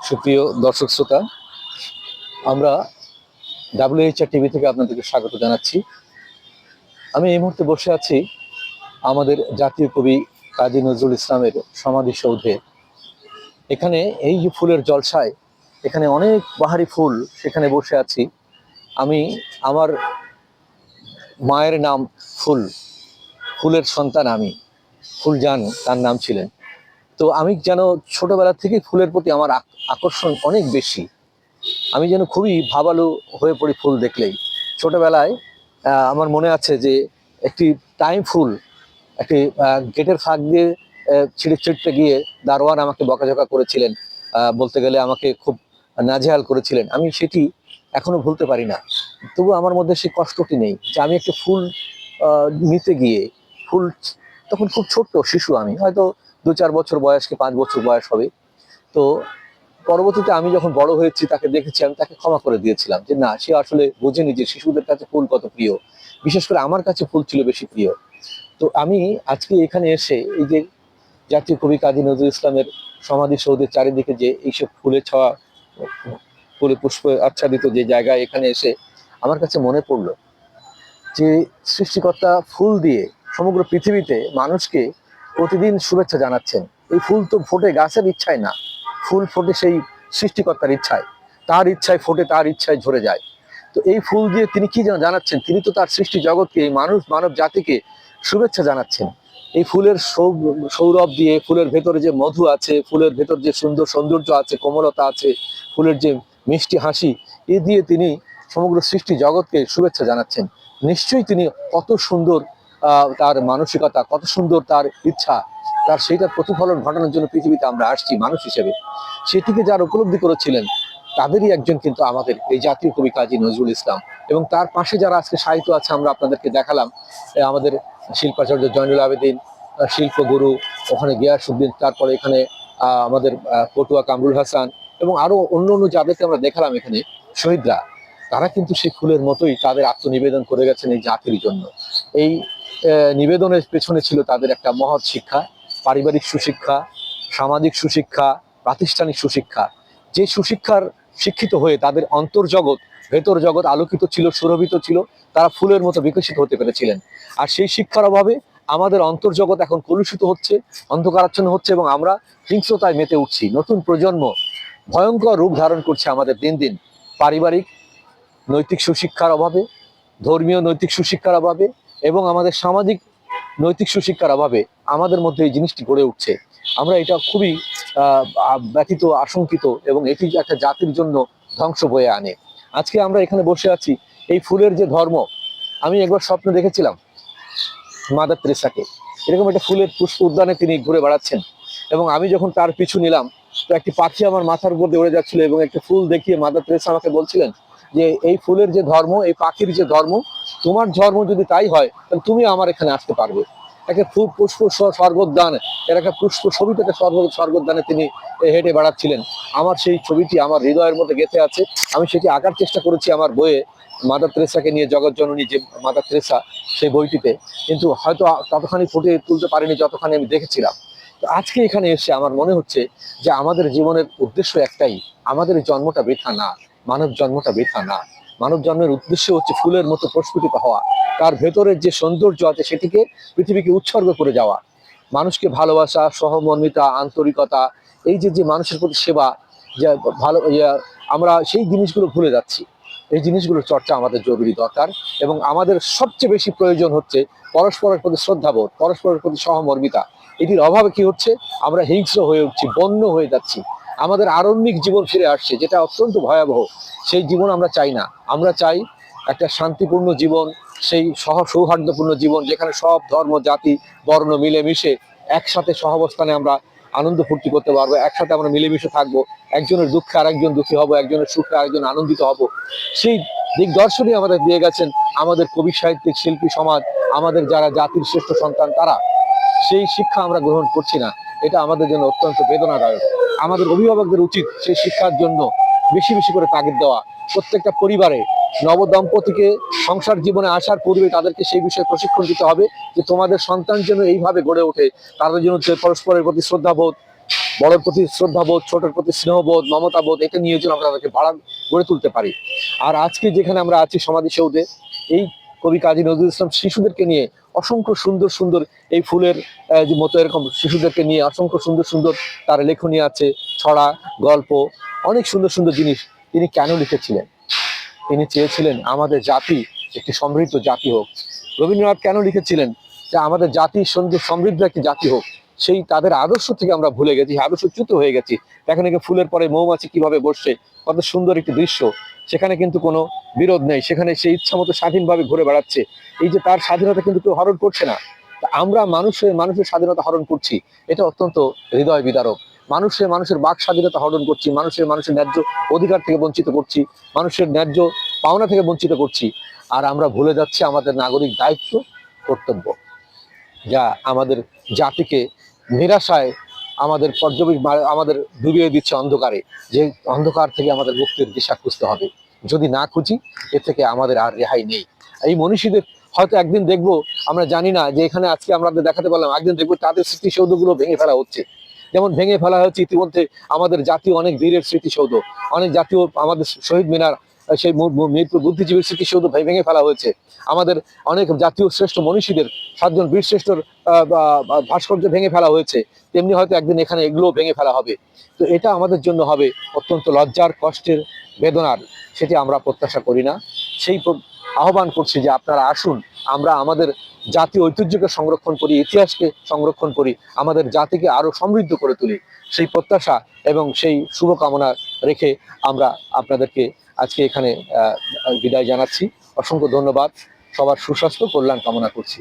সুপ্রিয় দর্শক শ্রোতা আমরা ডাব্লিউএইচআর টিভি থেকে আপনাদেরকে স্বাগত জানাচ্ছি। আমি এই মুহূর্তে বসে আছি আমাদের জাতীয় কবি কাজী নজরুল ইসলামের সমাধিসৌধে এখানে এই যে ফুলের জলসায়, এখানে অনেক বাহারি ফুল সেখানে বসে আছি। আমি আমার মায়ের নাম ফুল, ফুলের সন্তান আমি, ফুলজান, তার নাম ছিলেন। তো আমি যেন ছোটবেলা থেকে ফুলের প্রতি আমার আক- আকর্ষণ অনেক বেশি। আমি যেন খুবই ভাবালু হয়ে পড়ি ফুল দেখলেই। ছোটবেলায় আমার মনে আছে যে একটি টাইম ফুল, একটি গেটের ফাঁক দিয়ে ছিঁড়ে ছিঁড়তে গিয়ে দারোয়ান আমাকে বকাঝকা করেছিলেন বলতে গেলে আমাকে খুব নাজেহাল করেছিলেন। আমি সেটি এখনও ভুলতে পারি না। তবু আমার মধ্যে সেই কষ্টটি নেই যে আমি একটা ফুল নিতে গিয়ে ফুল, তখন খুব ছোট্ট শিশু আমি, হয়তো দু চার বছর বয়স কি পাঁচ বছর বয়স হবে। তো পরবর্তীতে আমি যখন বড় হয়েছি, তাকে দেখেছি, আমি তাকে ক্ষমা করে দিয়েছিলাম যে না, সে আসলে বোঝেনি যে শিশুদের কাছে ফুল কত প্রিয়। বিশেষ করে আমার কাছে ফুল ছিল বেশি প্রিয়। তো আমি আজকে এখানে এসে এই যে জাতীয় কবি কাজী নজরুল ইসলামের সমাধি সৌধের চারিদিকে যে এইসব ফুলে ছোঁয়া, ফুলে পুষ্প আচ্ছাদিত যে জায়গায় এখানে এসে আমার কাছে মনে পড়ল যে সৃষ্টিকর্তা ফুল দিয়ে সমগ্র পৃথিবীতে মানুষকে প্রতিদিন শুভেচ্ছা জানাচ্ছেন। এই ফুল তো ফোটে, গাছের ইচ্ছায় না। ফুল ফোটে সেই সৃষ্টিকর্তার ইচ্ছায়। তার ইচ্ছায় ফোটে, তার ইচ্ছায় ঝরে যায়। তো এই ফুল দিয়ে তিনি কি যেন জানাচ্ছেন? তিনি তো তার সৃষ্টি জগৎকে, এই মানুষ, মানব জাতিকে শুভেচ্ছা জানাচ্ছেন। এই ফুলের সৌরভ দিয়ে ফুলের ভেতরে যে মধু আছে, ফুলের ভেতর যে সুন্দর সৌন্দর্য আছে, কোমলতা আছে, ফুলের যে মিষ্টি হাসি, এ দিয়ে তিনি সমগ্র সৃষ্টি জগৎকে শুভেচ্ছা জানাচ্ছেন। নিশ্চয়ই তিনি কত সুন্দর তার মানসিকতা, কত সুন্দর তার ইচ্ছা তার সেইটার প্রতিফলন ঘটানোর জন্য পৃথিবীতে আমরা আসছি মানুষ হিসেবে। সেটিকে যারা উপলব্ধি করেছিলেন, তাদেরই একজন কিন্তু আমাদের এই জাতীয় কবি কাজী নজরুল ইসলাম। এবং তার পাশে যারা আজকে সাহিত্য আছে, আমরা আপনাদেরকে দেখালাম আমাদের শিল্পাচার্য জয়নুল আবেদিন শিল্পগুরু ওখানে গিয়াসুদ্দিন তারপরে এখানে আমাদের পটুয়া কামরুল হাসান এবং আরও অন্য অন্য যাদেরকে আমরা দেখালাম এখানে, শহীদরা, তারা কিন্তু সেই ফুলের মতোই তাদের আত্মনিবেদন করে গেছেন এই জাতির জন্য। এই নিবেদনের পেছনে ছিল তাদের একটা মহৎ শিক্ষা পারিবারিক সুশিক্ষা, সামাজিক সুশিক্ষা, প্রাতিষ্ঠানিক সুশিক্ষা। যে সুশিক্ষার শিক্ষিত হয়ে তাদের অন্তর্জগৎ, ভেতর জগৎ আলোকিত ছিল, সুরভিত ছিল, তারা ফুলের মতো বিকশিত হতে পেরেছিলেন। আর সেই শিক্ষার অভাবে আমাদের অন্তর্জগৎ এখন কলুষিত হচ্ছে, অন্ধকারাচ্ছন্ন হচ্ছে এবং আমরা হিংস্রতায় মেতে উঠছি। নতুন প্রজন্ম ভয়ঙ্কর রূপ ধারণ করছে আমাদের দিন দিন। পারিবারিক নৈতিক সুশিক্ষার অভাবে, ধর্মীয় নৈতিক সুশিক্ষার অভাবে এবং আমাদের সামাজিক নৈতিক সুশিক্ষার অভাবে আমাদের মধ্যে এই জিনিসটি গড়ে উঠছে। আমরা এটা খুবই ব্যথিত, আশঙ্কিত এবং এটি একটা জাতির জন্য ধ্বংস বয়ে আনে। আজকে আমরা এখানে বসে আছি এই ফুলের যে ধর্ম, আমি একবার স্বপ্ন দেখেছিলাম মাদার তেরেসাকে। এরকম একটা ফুলের পুষ্প উদ্যানে তিনি ঘুরে বেড়াচ্ছেন এবং আমি যখন তার পিছু নিলাম, তো একটি পাখি আমার মাথার উপর দিয়ে উড়ে যাচ্ছিল এবং একটা ফুল দেখিয়ে মাদার তেরেসা আমাকে বলছিলেন যে, এই ফুলের যে ধর্ম, এই পাখির যে ধর্ম তোমার ধর্ম যদি তাই হয়, তাহলে তুমি আমার এখানে আসতে পারবে। একে ফুল পুষ্প স্বর্গোদ্যান, এর একটা পুষ্প ছবি থেকে স্বর্গ স্বর্গোদ্যানে তিনি হেঁটে বেড়াচ্ছিলেন। আমার সেই ছবিটি আমার হৃদয়ের মধ্যে গেঁথে আছে। আমি সেটি আঁকার চেষ্টা করেছি আমার বইয়ে। মাদার তেরেসাকে নিয়ে জগৎ জননী যে মাদার তেরেসা, সেই বইটিতে। কিন্তু হয়তো ততখানি ফুটে তুলতে পারিনি যতখানি আমি দেখেছিলাম। তো আজকে এখানে এসে আমার মনে হচ্ছে যে আমাদের জীবনের উদ্দেশ্য একটাই, আমাদের জন্মটা বৃথা না, মানব জন্মটা বৃথা না। মানব জন্মের উদ্দেশ্য হচ্ছে ফুলের মতো প্রস্ফুটিত হওয়া। তার ভেতরের যে সৌন্দর্য আছে সেটিকে পৃথিবীকে উৎসর্গ করে যাওয়া। মানুষকে ভালোবাসা, সহমর্মিতা, আন্তরিকতা, এই যে যে মানুষের প্রতি সেবা, যে ভালো আমরা সেই জিনিসগুলো ভুলে যাচ্ছি। এই জিনিসগুলোর চর্চা আমাদের জরুরি দরকার এবং আমাদের সবচেয়ে বেশি প্রয়োজন হচ্ছে পরস্পরের প্রতি শ্রদ্ধাবোধ, পরস্পরের প্রতি সহমর্মিতা। এটির অভাবে কি হচ্ছে? আমরা হিংস্র হয়ে উঠছি, বন্য হয়ে যাচ্ছি। আমাদের আরণ্যিক জীবন ফিরে আসছে, যেটা অত্যন্ত ভয়াবহ। সেই জীবন আমরা চাই না। আমরা চাই একটা শান্তিপূর্ণ জীবন, সেই সহ সৌহার্দ্যপূর্ণ জীবন, যেখানে সব ধর্ম, জাতি, বর্ণ মিলেমিশে একসাথে সহাবস্থানে আমরা আনন্দ ফুর্তি করতে পারব, একসাথে আমরা মিলেমিশে থাকব। একজনের দুঃখে আরেকজন দুঃখী হব, একজনের সুখে আরেকজন আনন্দিত হব। সেই দিগদর্শনই আমাদের দিয়ে গেছেন আমাদের কবি সাহিত্যিক, শিল্পী সমাজ, আমাদের যারা জাতির শ্রেষ্ঠ সন্তান, তারা। সেই শিক্ষা আমরা গ্রহণ করছি না। এটা আমাদের জন্য অত্যন্ত বেদনাদায়ক। আমাদের অভিভাবকদের উচিত সেই শিক্ষার জন্য বেশি বেশি করে তাগিদ দেওয়া। প্রত্যেকটা পরিবারে নবদম্পতিকে সংসার জীবনে আসার পূর্বে তাদেরকে সেই বিষয়ে প্রশিক্ষণ দিতে হবে যে তোমাদের সন্তান যেন এইভাবে গড়ে ওঠে, তাদের জন্য পরস্পরের প্রতি শ্রদ্ধাবোধ বড়র প্রতি শ্রদ্ধাবোধ ছোটের প্রতি স্নেহবোধ, মমতাবোধ, এটা নিয়ে যেন আমরা তাদেরকে বাড়ান, গড়ে তুলতে পারি। আর আজকে যেখানে আমরা আছি সমাধি সৌধে এই কবি কাজী নজরুল ইসলাম শিশুদেরকে নিয়ে অসংখ্য সুন্দর সুন্দর এই ফুলের মতো এরকম শিশুদেরকে নিয়ে অসংখ্য সুন্দর সুন্দর তার লেখনী আছে, ছড়া, গল্প, অনেক সুন্দর সুন্দর জিনিস তিনি কেন লিখেছিলেন? তিনি চেয়েছিলেন আমাদের জাতি একটি সমৃদ্ধ জাতি হোক। রবীন্দ্রনাথ কেন লিখেছিলেন যে আমাদের জাতি সমৃদ্ধ একটি জাতি হোক? সেই তাদের আদর্শ থেকে আমরা ভুলে গেছি আদর্শচ্যুত হয়ে গেছি। দেখেন ফুলের পরে মৌমাছি কীভাবে বসছে, কত সুন্দর একটি দৃশ্য। সেখানে কিন্তু কোনো বিরোধ নেই, সেখানে সে ইচ্ছা মতো স্বাধীনভাবে ঘুরে বেড়াচ্ছে। এই যে তার স্বাধীনতা কিন্তু কেউ হরণ করছে না। আমরা মানুষের মানুষের স্বাধীনতা হরণ করছি, এটা অত্যন্ত হৃদয় বিদারক। মানুষের মানুষের বাক স্বাধীনতা হরণ করছি মানুষের মানুষের ন্যায্য অধিকার থেকে বঞ্চিত করছি, মানুষের ন্যায্য পাওনা থেকে বঞ্চিত করছি। আর আমরা ভুলে যাচ্ছি আমাদের নাগরিক দায়িত্ব, কর্তব্য। যা আমাদের জাতিকে নিরাশায় আমাদের পর্যবেক আমাদের ডুবিয়ে দিচ্ছে অন্ধকারে। যে অন্ধকার থেকে আমাদের মুক্তির দিশা খুঁজতে হবে। যদি না খুঁজি এ থেকে আমাদের আর রেহাই নেই। এই মনীষীদের হয়তো একদিন দেখব, আমরা জানি না যে এখানে আজকে আমরা দেখাতে পারলাম, একদিন দেখব তাদের স্মৃতিসৌধগুলো ভেঙে ফেলা হচ্ছে। যেমন ভেঙে ফেলা হচ্ছে ইতিমধ্যে আমাদের জাতীয় অনেক বীরের স্মৃতিসৌধ, অনেক জাতীয় আমাদের শহীদ মিনার সেই মু- মু- মিরপুর বুদ্ধিজীবীর স্মৃতিসৌধ ভেঙে ফেলা হয়েছে। আমাদের অনেক জাতীয় শ্রেষ্ঠ মনীষীদের সাতজন বীর শ্রেষ্ঠর বা- বা, ভাস্কর্য ভেঙে ফেলা হয়েছে। তেমনি হয়তো একদিন এখানে এগুলো ভেঙে ফেলা হবে। তো এটা আমাদের জন্য হবে অত্যন্ত লজ্জার, কষ্টের বেদনার। সেটি আমরা প্রত্যাশা করি না। সেই আহ্বান করছি যে আপনারা আসুন, আমরা আমাদের জাতীয় ঐতিহ্যকে সংরক্ষণ করি, ইতিহাসকে সংরক্ষণ করি, আমাদের জাতিকে আরও সমৃদ্ধ করে তুলি। সেই প্রত্যাশা এবং সেই শুভকামনা রেখে আমরা আপনাদেরকে আজকে এখানে বিদায় জানাচ্ছি। অসংখ্য ধন্যবাদ। সবার সুস্বাস্থ্য কল্যাণ কামনা করছি।